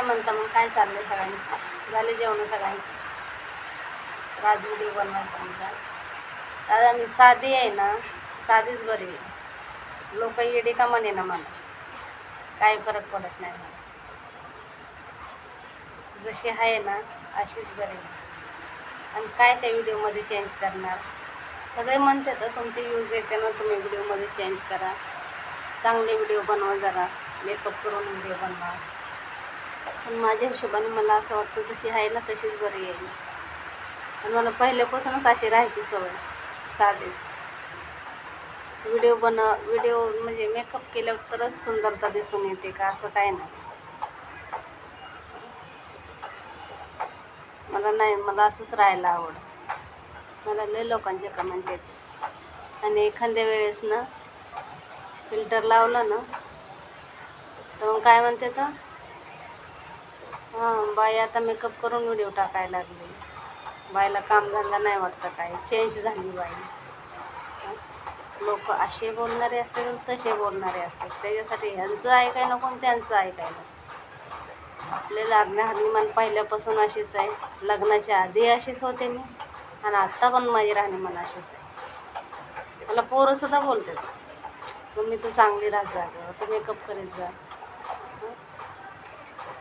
काय म्हणता मग काय चाललंय सगळ्यांनी झाले जेवण सगळ्यांचं? राज व्हिडिओ म्हणतात दादा मी साधी आहे ना साधीच बरी आहे. लोक येडे का म्हणे ना मला काही फरक पडत नाही. मला जशी आहे ना अशीच बरी आहे. आणि काय त्या व्हिडिओमध्ये चेंज करणार? सगळे म्हणते तर तुमचे यूज येते ना तुम्ही व्हिडिओमध्ये चेंज करा. चांगले व्हिडिओ बनवा जरा. मेकअप करून व्हिडिओ बनवा. पण माझ्या हिशोबाने मला असं वाटतं जशी आहे ना तशीच बरी आहे आणि मला पहिल्यापासूनच अशी राहायची सवय साधीच. व्हिडिओ बन व्हिडिओ म्हणजे मेकअप केल्यावर तरच सुंदरता दिसून येते का असं काय नाही. मला नाही मला असंच राहायला आवडतं. मला लय लोकांचे कमेंट येते. आणि एखाद्या वेळेस ना फिल्टर लावलं ना तर मग काय म्हणते तर हां बाई आता मेकअप करून व्हिडिओ टाकायला लागली. बाईला कामधंदा नाही वाटतं काय चेंज झाली बाई. लोक असे बोलणारे असतात आणि तसे बोलणारे असतात त्याच्यासाठी ह्यांचं ऐकाय नको आणि त्यांचं ऐकायला? आपले राहणीमान पहिल्यापासून अशीच आहे. लग्नाच्या आधी अशीच होते मी. आणि आत्ता पण माझी राहणीमान अशीच आहे. मला पोरंसुद्धा बोलतात. मग मी तर चांगली राहत जा तू मेकअप करीत जा.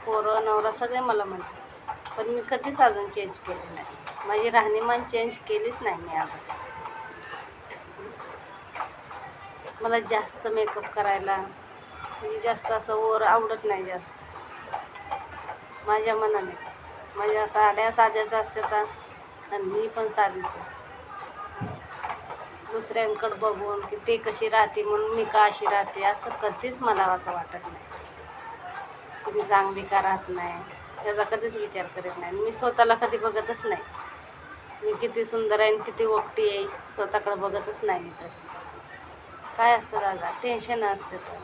पोरं नवरा सगळे मला म्हणतात. पण मी कधीच अजून चेंज केले नाही. माझी राहणीमान चेंज केलीच नाही मी अजून. मला जास्त मेकअप करायला म्हणजे जास्त असं ओर आवडत नाही जास्त. माझ्या मनानेच. माझ्या साड्या साध्याचं असतात आणि मी पण साधीच दुसऱ्यांकडं बघून की ते कशी राहते म्हणून मी का अशी राहते असं कधीच मला असं वाटत नाही. कधी चांगली का राहत नाही त्याचा कधीच विचार करत नाही. मी स्वतःला कधी बघतच नाही. मी किती सुंदर आहे आणि किती ओकटी आहे स्वतःकडे बघतच नाही मी तसं काय असतं दादा? टेन्शन असते तर.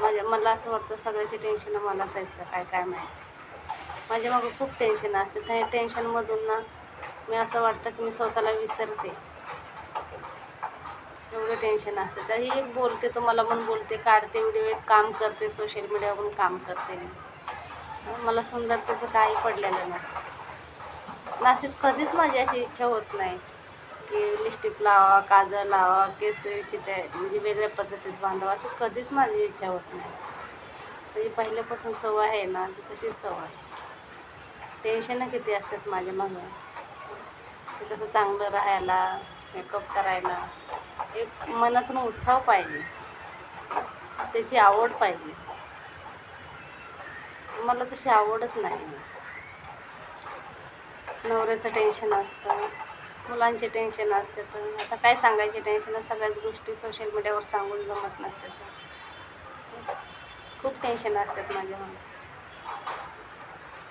माझ्या मला असं वाटतं सगळ्याची टेन्शन मलाच आहेत का? काय काय माहिती. माझ्या मागं खूप टेन्शन असते. त्या टेन्शनमधून ना मी असं वाटतं की मी स्वतःला विसरते. एवढं टेन्शन असते. तर ही एक बोलते तुम्हाला पण बोलते काढते व्हिडिओ एक काम करते सोशल मीडियावरून काम करते मी. मला सुंदरतेचं काही पडलेलं नसतं. नाशिक कधीच माझी अशी इच्छा होत नाही की लिपस्टिक लावा काजळ लावा केस चिते म्हणजे वेगळ्या पद्धतीत बांधावं अशी कधीच माझी इच्छा होत नाही. म्हणजे पहिल्यापासून सवय आहे ना ती तशीच सवय. टेन्शन किती असतात माझ्या मागं. ते कसं चांगलं राहायला मेकअप करायला एक मनातून उत्साह पाहिजे. त्याची आवड पाहिजे. मला तशी आवडच नाही. नवऱ्याचं टेन्शन असतं. मुलांचे टेन्शन असते तर आता काय सांगायचे टेन्शन सगळ्याच गोष्टी सोशल मीडियावर सांगून जमत नसते तर खूप टेन्शन असतात माझ्या मनात.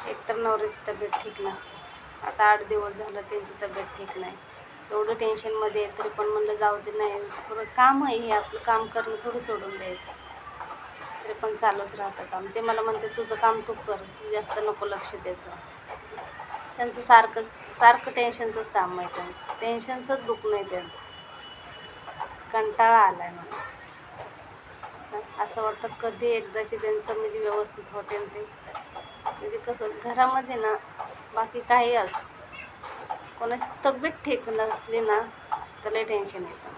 एकतर नवऱ्याची तब्येत ठीक नसते. आता आठ दिवस झालं त्यांची तब्येत ठीक नाही. एवढं टेन्शनमध्ये आहे तरी पण म्हणलं जाऊ दे नाही थोडं काम आहे हे आपलं काम करणं थोडं सोडून द्यायचं. तरी पण चालूच राहतं काम. ते मला म्हणते तुझं काम तू कर जास्त नको लक्ष द्यायचं त्यांचं सारखं सारखं टेन्शनचंच काम आहे त्यांचं. टेन्शनचंच दुखणं आहे त्यांचं. कंटाळा आला आहे मला. असं वाटतं कधी एकदाची त्यांचं म्हणजे व्यवस्थित होते ते. म्हणजे कसं घरामध्ये ना बाकी काही असं. कोणाची तब्येत ठीक नसली ना तर लय टेन्शन येतं.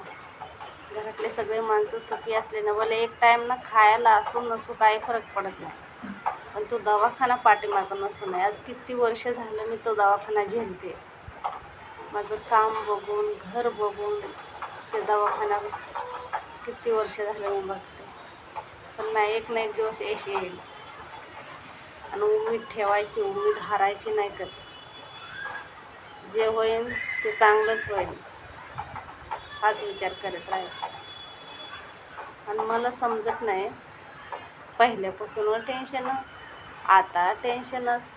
घरातले सगळे माणसं सुखी असले ना मला एक टाईम ना खायला असू नसू काही फरक पडत नाही. पण तो दवाखाना पाठीमागं नसू नाही आज किती वर्ष झालं मी तो दवाखाना झेलते. माझं काम बघून घर बघून ते दवाखाना किती वर्ष झालं मी बघते. पण नाही एक ना एक दिवस यश येईल. आणि उमेद ठेवायची उमेद हारायची नाही करत जे होईल ते चांगलंच होईल हाच विचार करत राहायचा. आणि मला समजत नाही पहिल्यापासून टेन्शन आता टेन्शनच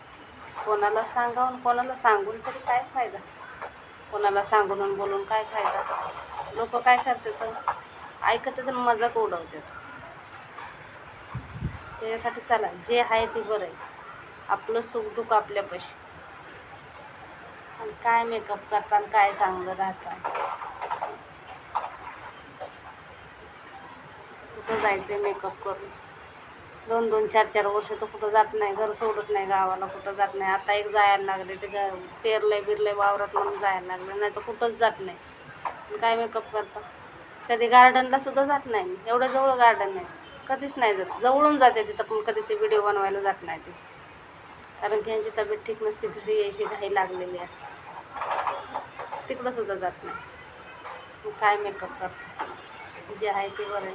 कोणाला सांगावून कोणाला सांगून तरी काय फायदा? कोणाला सांगून बोलून काय फायदा? लोक काय करतात? ऐकतात आणि मजाक उडवतात. त्याच्यासाठी चला जे आहे ते बरं आहे. आपलं सुखदुःख आपल्यापाशी. आणि काय मेकअप करताना काय चांगलं राहतं. कुठं जायचं मेकअप करून? दोन दोन चार चार वर्ष तर कुठं जात नाही घर सोडत नाही गावाला कुठं जात नाही. आता एक जायला लागले ते ग पेरलंय बिरलंय वावरात म्हणून जायला लागलं नाही तर कुठंच जात नाही. आणि काय मेकअप करता? कधी गार्डनला सुद्धा जात नाही एवढं जवळ गार्डन आहे. कधीच नाही जात. जवळून जाते तिथं पण कधी ते व्हिडिओ बनवायला जात नाही ते. कारण की यांची तब्येत ठीक नसते घरी यायची घाई लागलेली असते. तिकडं सुद्धा जात नाही. काय मेकअप करता जे आहे ते बरं आहे.